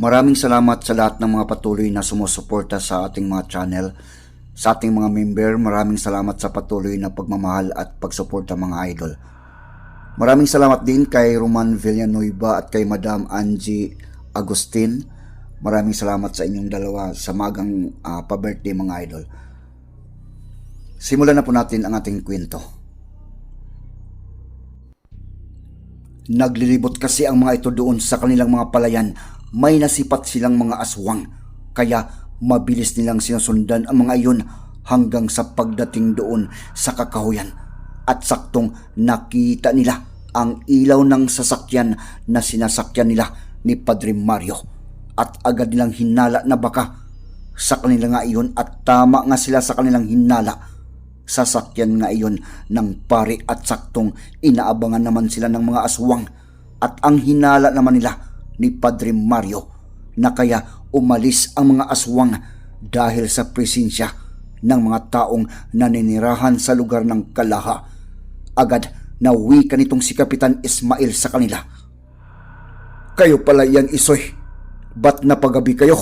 Maraming salamat sa lahat ng mga patuloy na sumusuporta sa ating mga channel. Sa ating mga member, maraming salamat sa patuloy na pagmamahal at pagsuporta mga idol. Maraming salamat din kay Roman Villanueva at kay Madam Angie Agustin. Maraming salamat sa inyong dalawa sa magang ah, pa-birthday mga idol. Simulan na po natin ang ating kwento. Naglilibot kasi ang mga ito doon sa kanilang mga palayan. May nasipat silang mga aswang. Kaya mabilis nilang sinusundan ang mga iyon hanggang sa pagdating doon sa kakahuyan. At saktong nakita nila ang ilaw ng sasakyan na sinasakyan nila ni Padre Mario. At agad nilang hinala na baka sa kanila nga iyon at tama nga sila sa kanilang hinala sasakyan nga iyon ng pari at saktong inaabangan naman sila ng mga aswang at ang hinala naman nila ni Padre Mario na kaya umalis ang mga aswang dahil sa presensya ng mga taong naninirahan sa lugar ng Kalaha. Agad na wika nitong si Kapitan Ismail sa kanila. Kayo pala yan isoy. Ba't napagabi kayo?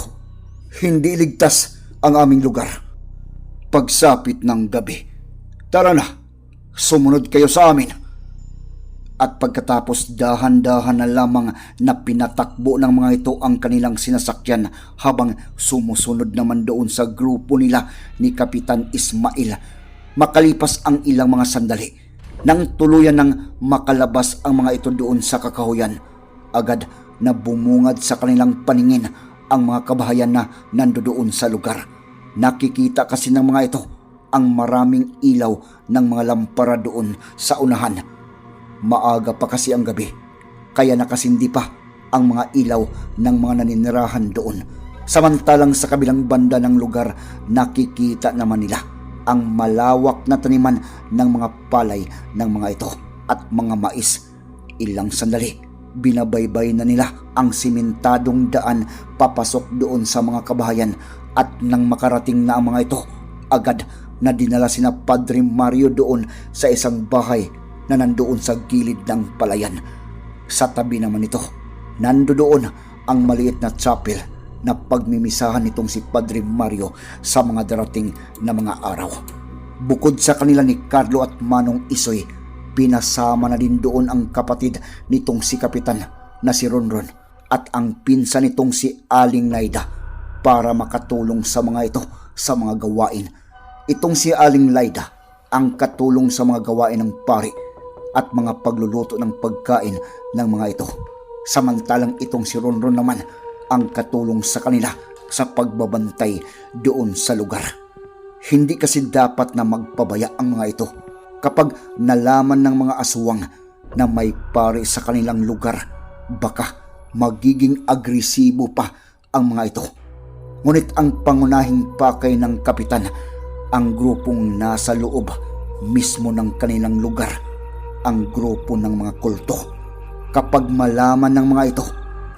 Hindi ligtas ang aming lugar. Pagsapit ng gabi, Tara na, sumunod kayo sa amin. At pagkatapos dahan-dahan na lamang na pinatakbo ng mga ito ang kanilang sinasakyan habang sumusunod naman doon sa grupo nila ni Kapitan Ismail. Makalipas ang ilang mga sandali, nang tuluyan ng makalabas ang mga ito doon sa kakahuyan, agad na bumungad sa kanilang paningin ang mga kabahayan na nandoon sa lugar. Nakikita kasi ng mga ito ang maraming ilaw ng mga lampara doon sa unahan. Maaga pa kasi ang gabi, kaya nakasindi pa ang mga ilaw ng mga naninirahan doon. Samantalang sa kabilang banda ng lugar, nakikita naman nila ang malawak na taniman ng mga palay ng mga ito at mga mais. Ilang sandali, binabaybay na nila ang simentadong daan papasok doon sa mga kabahayan at nang makarating na ang mga ito, agad na dinala sina Padre Mario doon sa isang bahay na nandoon sa gilid ng palayan. Sa tabi naman nito, nandoon ang maliit na chapel na pagmimisahan nitong si Padre Mario sa mga darating na mga araw. Bukod sa kanila ni Carlo at Manong Isoy, pinasama na din doon ang kapatid nitong si Kapitan na si Ronron at ang pinsa nitong si Aling Naida para makatulong sa mga ito sa mga gawain Itong si Aling Laida ang katulong sa mga gawain ng pari at mga pagluluto ng pagkain ng mga ito. Samantalang itong si Ronron naman ang katulong sa kanila sa pagbabantay doon sa lugar. Hindi kasi dapat na magpabaya ang mga ito kapag nalaman ng mga aswang na may pari sa kanilang lugar baka magiging agresibo pa ang mga ito. Ngunit ang pangunahing pakay ng kapitan ang grupong nasa loob mismo ng kanilang lugar, ang grupo ng mga kulto. Kapag malaman ng mga ito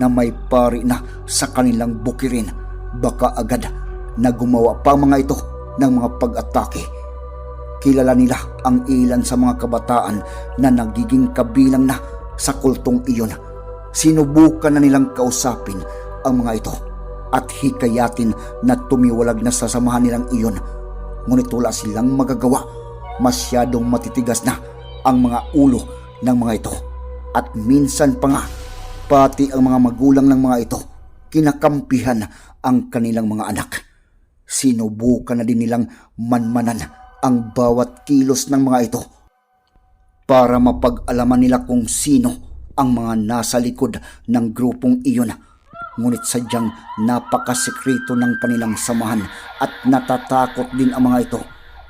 na may pari na sa kanilang bukirin, baka agad na gumawa pa mga ito ng mga pag-atake. Kilala nila ang ilan sa mga kabataan na nagiging kabilang na sa kultong iyon. Sinubukan na nilang kausapin ang mga ito at hikayatin na tumiwalag na sa samahan nilang iyon ngunit wala silang magagawa. Masyadong matitigas na ang mga ulo ng mga ito. At minsan pa nga, pati ang mga magulang ng mga ito, kinakampihan ang kanilang mga anak. Sinubukan na din nilang manmanan ang bawat kilos ng mga ito para mapag-alaman nila kung sino ang mga nasa likod ng grupong iyon ngunit sadyang napakasekreto ng kanilang samahan at natatakot din ang mga ito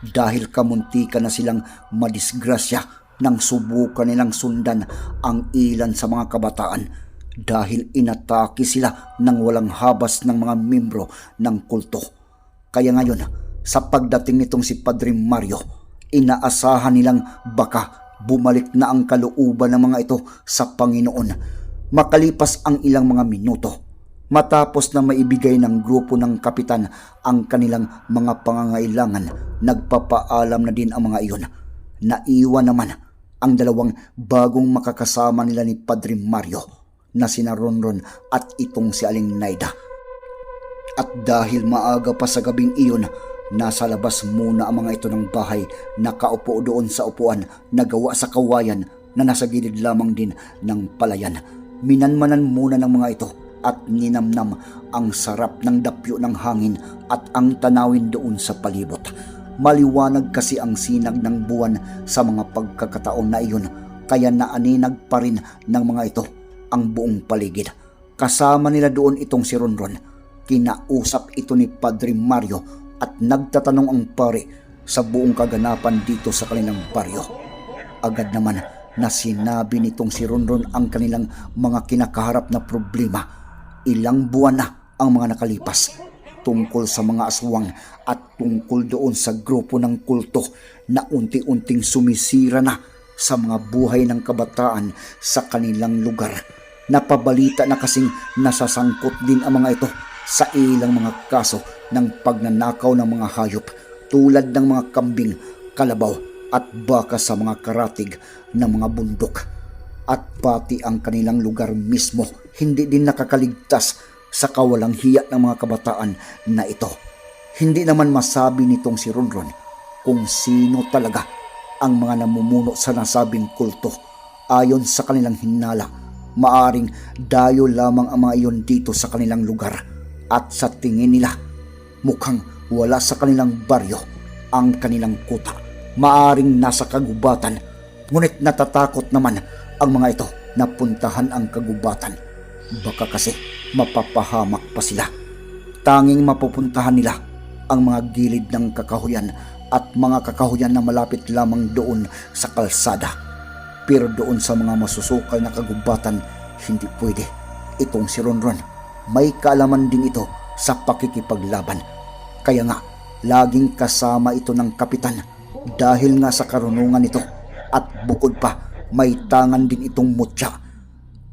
dahil kamuntika na silang madisgrasya nang subukan nilang sundan ang ilan sa mga kabataan dahil inatake sila ng walang habas ng mga membro ng kulto. Kaya ngayon, sa pagdating nitong si Padre Mario, inaasahan nilang baka bumalik na ang kalooban ng mga ito sa Panginoon. Makalipas ang ilang mga minuto, Matapos na maibigay ng grupo ng kapitan ang kanilang mga pangangailangan, nagpapaalam na din ang mga iyon. Naiwan naman ang dalawang bagong makakasama nila ni Padre Mario. na sina Ronron at itong si Aling Naida. At dahil maaga pa sa gabing iyon, nasa labas muna ang mga ito ng bahay nakaupo doon sa upuan na gawa sa kawayan na nasa gilid lamang din ng palayan. Minanmanan muna ng mga ito at ninamnam ang sarap ng dapyo ng hangin at ang tanawin doon sa palibot. Maliwanag kasi ang sinag ng buwan sa mga pagkakataon na iyon kaya naaninag pa rin ng mga ito ang buong paligid. Kasama nila doon itong si Ronron. Kinausap ito ni Padre Mario at nagtatanong ang pare sa buong kaganapan dito sa kanilang baryo. Agad naman na sinabi nitong si Ronron ang kanilang mga kinakaharap na problema. Ilang buwan na ang mga nakalipas tungkol sa mga aswang at tungkol doon sa grupo ng kulto na unti-unting sumisira na sa mga buhay ng kabataan sa kanilang lugar. Napabalita na kasing nasasangkot din ang mga ito sa ilang mga kaso ng pagnanakaw ng mga hayop tulad ng mga kambing, kalabaw at baka sa mga karatig ng mga bundok. At pati ang kanilang lugar mismo hindi din nakakaligtas sa kawalang hiya ng mga kabataan na ito. Hindi naman masabi nitong si Ronron kung sino talaga ang mga namumuno sa nasabing kulto. Ayon sa kanilang hinala, maaring dayo lamang ang mga iyon dito sa kanilang lugar at sa tingin nila mukhang wala sa kanilang baryo ang kanilang kuta. Maaring nasa kagubatan, ngunit natatakot naman ang mga ito na puntahan ang kagubatan. Baka kasi mapapahamak pa sila. Tanging mapupuntahan nila ang mga gilid ng kakahuyan at mga kakahuyan na malapit lamang doon sa kalsada. Pero doon sa mga masusukal na kagubatan, hindi pwede. Itong si Ronron, may kaalaman din ito sa pakikipaglaban. Kaya nga, laging kasama ito ng kapitan dahil nga sa karunungan nito at bukod pa, may tangan din itong mutya.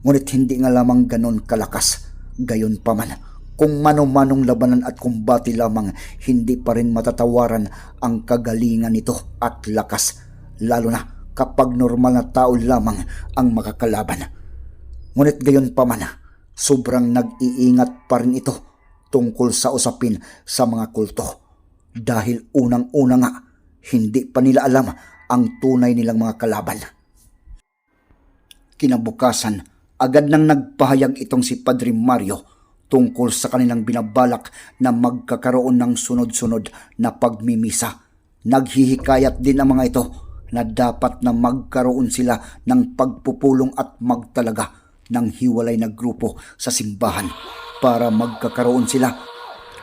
Ngunit hindi nga lamang ganon kalakas. Gayon pa man, kung mano-manong labanan at kumbati lamang, hindi pa rin matatawaran ang kagalingan nito at lakas. Lalo na kapag normal na tao lamang ang makakalaban. Ngunit gayon pa man, sobrang nag-iingat pa rin ito tungkol sa usapin sa mga kulto. Dahil unang-una nga, hindi pa nila alam ang tunay nilang mga kalaban. Kinabukasan, agad nang nagpahayag itong si Padre Mario tungkol sa kanilang binabalak na magkakaroon ng sunod-sunod na pagmimisa. Naghihikayat din ang mga ito na dapat na magkaroon sila ng pagpupulong at magtalaga ng hiwalay na grupo sa simbahan para magkakaroon sila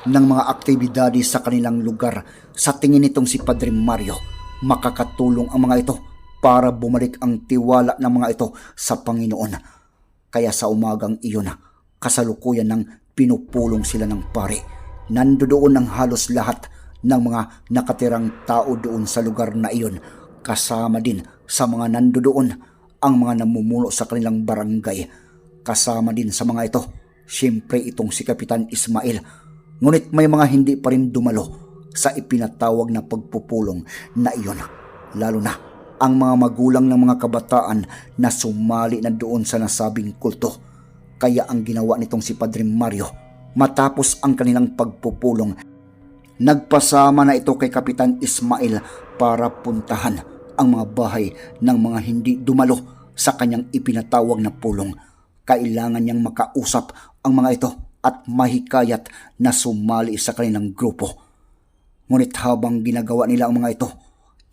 ng mga aktibidades sa kanilang lugar. Sa tingin nitong si Padre Mario, makakatulong ang mga ito para bumalik ang tiwala ng mga ito sa Panginoon. Kaya sa umagang iyon, kasalukuyan ng pinupulong sila ng pare. Nandoon ang halos lahat ng mga nakatirang tao doon sa lugar na iyon. Kasama din sa mga nandoon ang mga namumuno sa kanilang barangay. Kasama din sa mga ito, siyempre itong si Kapitan Ismail. Ngunit may mga hindi pa rin dumalo sa ipinatawag na pagpupulong na iyon. Lalo na ang mga magulang ng mga kabataan na sumali na doon sa nasabing kulto. Kaya ang ginawa nitong si Padre Mario matapos ang kanilang pagpupulong, nagpasama na ito kay Kapitan Ismail para puntahan ang mga bahay ng mga hindi dumalo sa kanyang ipinatawag na pulong. Kailangan niyang makausap ang mga ito at mahikayat na sumali sa kanilang grupo. Ngunit habang ginagawa nila ang mga ito,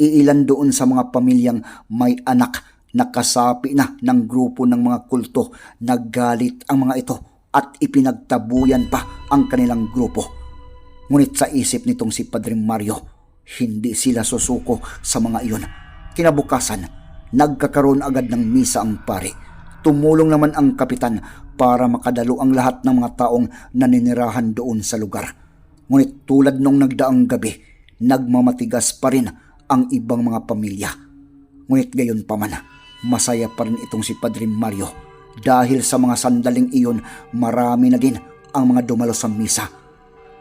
iilan doon sa mga pamilyang may anak na kasapi na ng grupo ng mga kulto naggalit ang mga ito at ipinagtabuyan pa ang kanilang grupo. Ngunit sa isip nitong si Padre Mario, hindi sila susuko sa mga iyon. Kinabukasan, nagkakaroon agad ng misa ang pare. Tumulong naman ang kapitan para makadalo ang lahat ng mga taong naninirahan doon sa lugar. Ngunit tulad nung nagdaang gabi, nagmamatigas pa rin ang ibang mga pamilya. Ngunit gayon pa man, masaya pa rin itong si Padre Mario dahil sa mga sandaling iyon marami na din ang mga dumalo sa misa.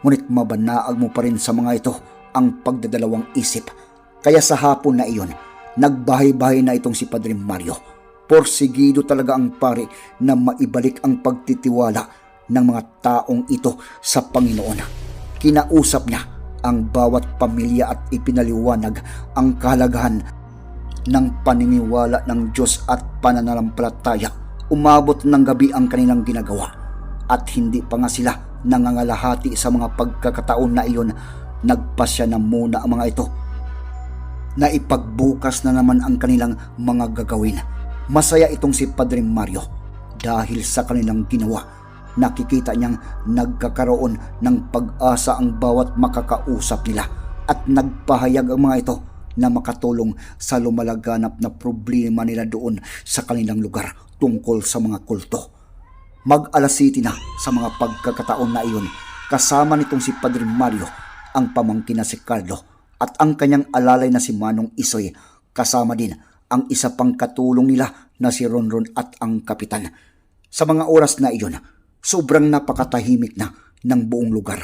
Ngunit mabanaag mo pa rin sa mga ito ang pagdadalawang isip. Kaya sa hapon na iyon, nagbahay-bahay na itong si Padre Mario Porsigido talaga ang pare na maibalik ang pagtitiwala ng mga taong ito sa Panginoon. Kinausap niya ang bawat pamilya at ipinaliwanag ang kahalagahan ng paniniwala ng Diyos at pananalampalataya. Umabot ng gabi ang kanilang ginagawa at hindi pa nga sila nangangalahati sa mga pagkakataon na iyon. Nagpasya na muna ang mga ito na ipagbukas na naman ang kanilang mga gagawin. Masaya itong si Padre Mario dahil sa kanilang ginawa. Nakikita niyang nagkakaroon ng pag-asa ang bawat makakausap nila at nagpahayag ang mga ito na makatulong sa lumalaganap na problema nila doon sa kanilang lugar tungkol sa mga kulto. Mag-alas city na sa mga pagkakataon na iyon kasama nitong si Padre Mario ang pamangkin na si Carlo at ang kanyang alalay na si Manong Isoy kasama din ang isa pang katulong nila na si Ronron at ang kapitan. Sa mga oras na iyon, sobrang napakatahimik na ng buong lugar.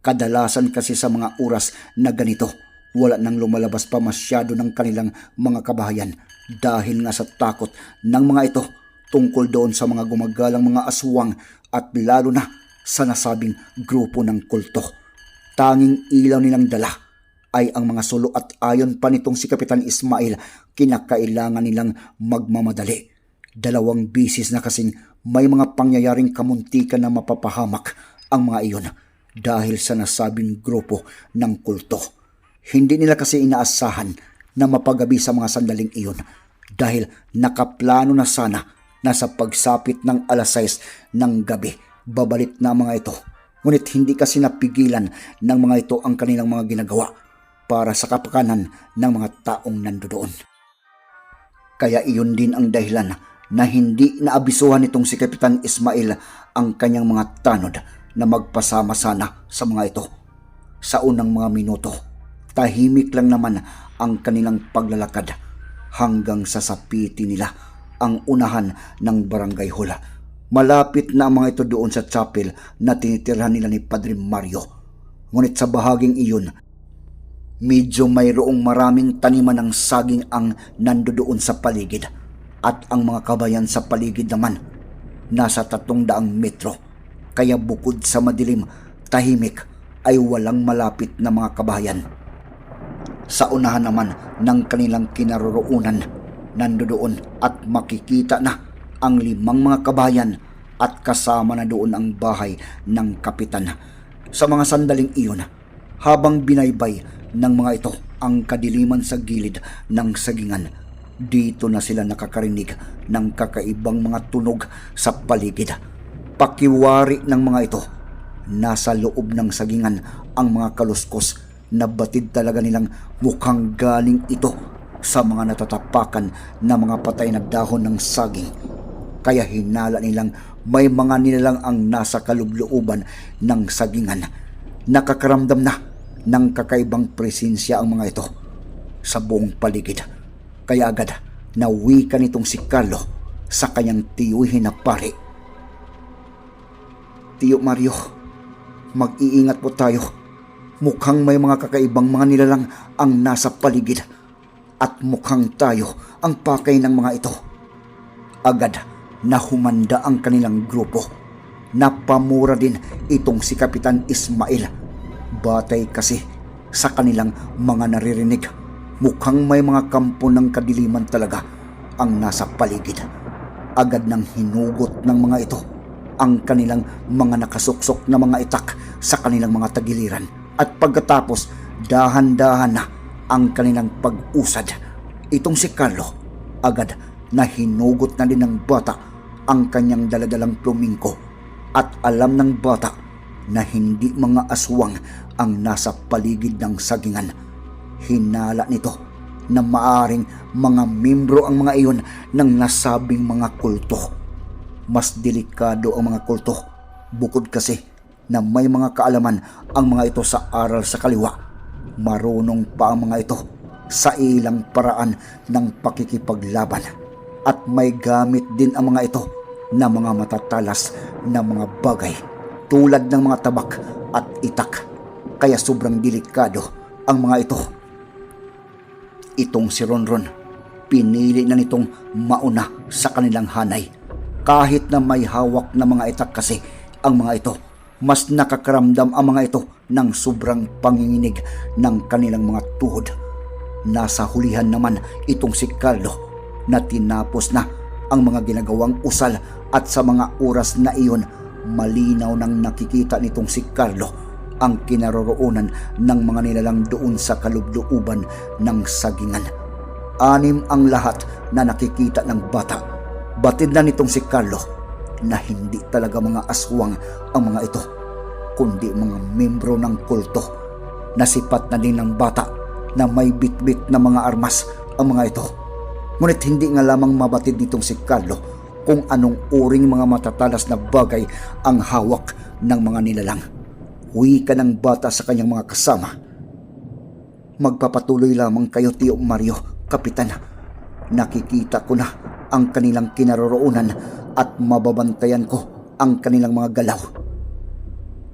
Kadalasan kasi sa mga oras na ganito, wala nang lumalabas pa masyado ng kanilang mga kabahayan dahil nga sa takot ng mga ito tungkol doon sa mga gumagalang mga aswang at lalo na sa nasabing grupo ng kulto. Tanging ilaw nilang dala ay ang mga sulo at ayon pa nitong si Kapitan Ismail, kinakailangan nilang magmamadali. Dalawang bisis na kasing may mga pangyayaring kamuntikan na mapapahamak ang mga iyon dahil sa nasabing grupo ng kulto. Hindi nila kasi inaasahan na mapagabi sa mga sandaling iyon dahil nakaplano na sana na sa pagsapit ng alas 6 ng gabi babalit na mga ito. Ngunit hindi kasi napigilan ng mga ito ang kanilang mga ginagawa para sa kapakanan ng mga taong nandoon. Kaya iyon din ang dahilan na hindi naabisuhan nitong si Kapitan Ismail ang kanyang mga tanod na magpasama sana sa mga ito. Sa unang mga minuto, tahimik lang naman ang kanilang paglalakad hanggang sa sapiti nila ang unahan ng barangay hula. Malapit na ang mga ito doon sa chapel na tinitirhan nila ni Padre Mario. Ngunit sa bahaging iyon, medyo mayroong maraming taniman ng saging ang nandoon sa paligid at ang mga kabayan sa paligid naman nasa tatlong daang metro. Kaya bukod sa madilim, tahimik ay walang malapit na mga kabayan. Sa unahan naman ng kanilang kinaroroonan, nandoon at makikita na ang limang mga kabayan at kasama na doon ang bahay ng kapitan. Sa mga sandaling iyon, habang binaybay ng mga ito ang kadiliman sa gilid ng sagingan, dito na sila nakakarinig ng kakaibang mga tunog sa paligid. Pakiwari ng mga ito, nasa loob ng sagingan ang mga kaluskos na batid talaga nilang mukhang galing ito sa mga natatapakan na mga patay na dahon ng saging. Kaya hinala nilang may mga nilalang ang nasa kalublooban ng sagingan. Nakakaramdam na ng kakaibang presensya ang mga ito sa buong paligid. Kaya agad nawika nitong si Carlo sa kanyang tiyuhin na pari. Tiyo Mario, mag-iingat po tayo. Mukhang may mga kakaibang mga nilalang ang nasa paligid at mukhang tayo ang pakay ng mga ito. Agad na humanda ang kanilang grupo. Napamura din itong si Kapitan Ismail. Batay kasi sa kanilang mga naririnig. Mukhang may mga kampo ng kadiliman talaga ang nasa paligid. Agad nang hinugot ng mga ito ang kanilang mga nakasuksok na mga itak sa kanilang mga tagiliran. At pagkatapos, dahan-dahan na ang kanilang pag-usad. Itong si Carlo, agad na hinugot na din ng bata ang kanyang daladalang plumingko at alam ng bata na hindi mga aswang ang nasa paligid ng sagingan. Hinala nito na maaring mga membro ang mga iyon ng nasabing mga kulto. Mas delikado ang mga kulto bukod kasi na may mga kaalaman ang mga ito sa aral sa kaliwa. Marunong pa ang mga ito sa ilang paraan ng pakikipaglaban at may gamit din ang mga ito na mga matatalas na mga bagay tulad ng mga tabak at itak. Kaya sobrang delikado ang mga ito. Itong si Ronron, pinili na nitong mauna sa kanilang hanay. Kahit na may hawak na mga itak kasi ang mga ito, mas nakakaramdam ang mga ito ng sobrang panginginig ng kanilang mga tuhod. Nasa hulihan naman itong si Carlo na tinapos na ang mga ginagawang usal at sa mga oras na iyon malinaw nang nakikita nitong si Carlo ang kinaroroonan ng mga nilalang doon sa kalubluuban ng sagingan. Anim ang lahat na nakikita ng bata. Batid na nitong si Carlo na hindi talaga mga aswang ang mga ito, kundi mga membro ng kulto. Nasipat na din ng bata na may bitbit na mga armas ang mga ito. Ngunit hindi nga lamang mabatid nitong si Carlo kung anong uring mga matatalas na bagay ang hawak ng mga nilalang. Wika ng bata sa kanyang mga kasama. Magpapatuloy lamang kayo, Tio Mario, Kapitan. Nakikita ko na ang kanilang kinaroroonan at mababantayan ko ang kanilang mga galaw.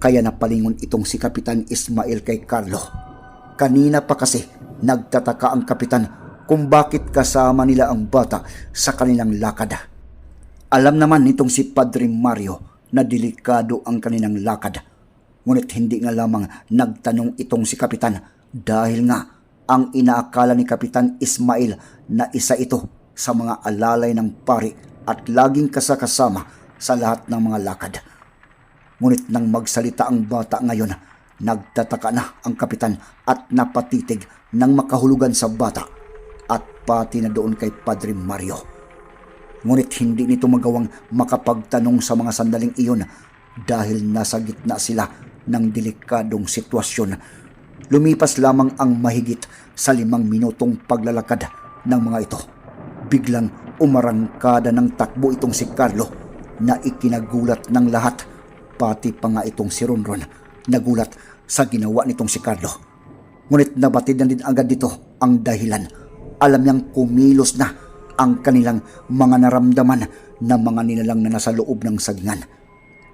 Kaya napalingon itong si Kapitan Ismael kay Carlo. Kanina pa kasi nagtataka ang kapitan kung bakit kasama nila ang bata sa kanilang lakad. Alam naman nitong si Padre Mario na delikado ang kanilang lakad. Ngunit hindi nga lamang nagtanong itong si Kapitan dahil nga ang inaakala ni Kapitan Ismail na isa ito sa mga alalay ng pari at laging kasakasama sa lahat ng mga lakad. Ngunit nang magsalita ang bata ngayon, nagtataka na ang kapitan at napatitig nang makahulugan sa bata at pati na doon kay Padre Mario. Ngunit hindi nito magawang makapagtanong sa mga sandaling iyon dahil nasa gitna sila ng delikadong sitwasyon. Lumipas lamang ang mahigit sa limang minutong paglalakad ng mga ito. Biglang umarangkada ng takbo itong si Carlo na ikinagulat ng lahat pati pa nga itong si Ronron nagulat sa ginawa nitong si Carlo. Ngunit nabatid na din agad dito ang dahilan. Alam niyang kumilos na ang kanilang mga naramdaman na mga nilalang na nasa loob ng sagingan.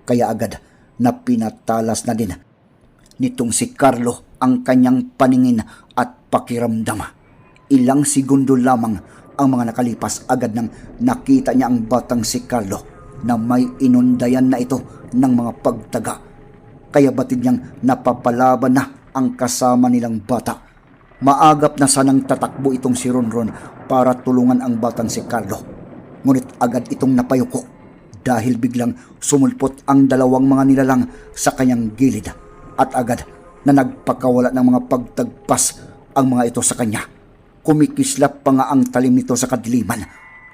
Kaya agad na pinatalas na din nitong si Carlo ang kanyang paningin at pakiramdam. Ilang segundo lamang ang mga nakalipas agad nang nakita niya ang batang si Carlo na may inundayan na ito ng mga pagtaga. Kaya batid niyang napapalaban na ang kasama nilang bata. Maagap na sanang tatakbo itong si Ronron para tulungan ang batang si Carlo. Ngunit agad itong napayuko dahil biglang sumulpot ang dalawang mga nilalang sa kanyang gilid at agad na nagpakawala ng mga pagtagpas ang mga ito sa kanya. Kumikislap pa nga ang talim nito sa kadiliman.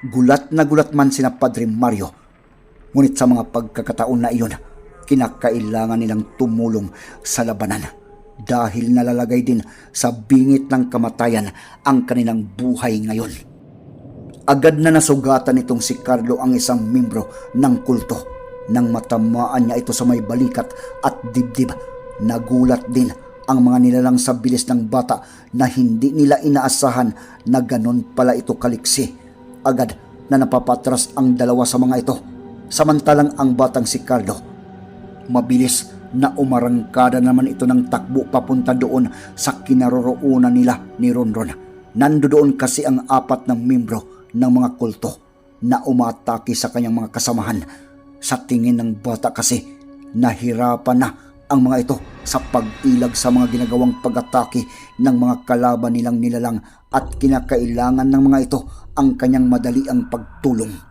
Gulat na gulat man sina Padre Mario. Ngunit sa mga pagkakataon na iyon, kinakailangan nilang tumulong sa labanan dahil nalalagay din sa bingit ng kamatayan ang kanilang buhay ngayon. Agad na nasugatan nitong si Carlo ang isang membro ng kulto nang matamaan niya ito sa may balikat at dibdib. Nagulat din ang mga nilalang sa bilis ng bata na hindi nila inaasahan na ganon pala ito kaliksi. Agad na napapatras ang dalawa sa mga ito. Samantalang ang batang si Carlo, mabilis na umarangkada naman ito ng takbo papunta doon sa kinaroroonan nila ni Ronron. Nando doon kasi ang apat ng membro ng mga kulto na umatake sa kanyang mga kasamahan. Sa tingin ng bata kasi, nahirapan na ang mga ito sa pag-ilag sa mga ginagawang pag-atake ng mga kalaban nilang nilalang at kinakailangan ng mga ito ang kanyang madali ang pagtulong.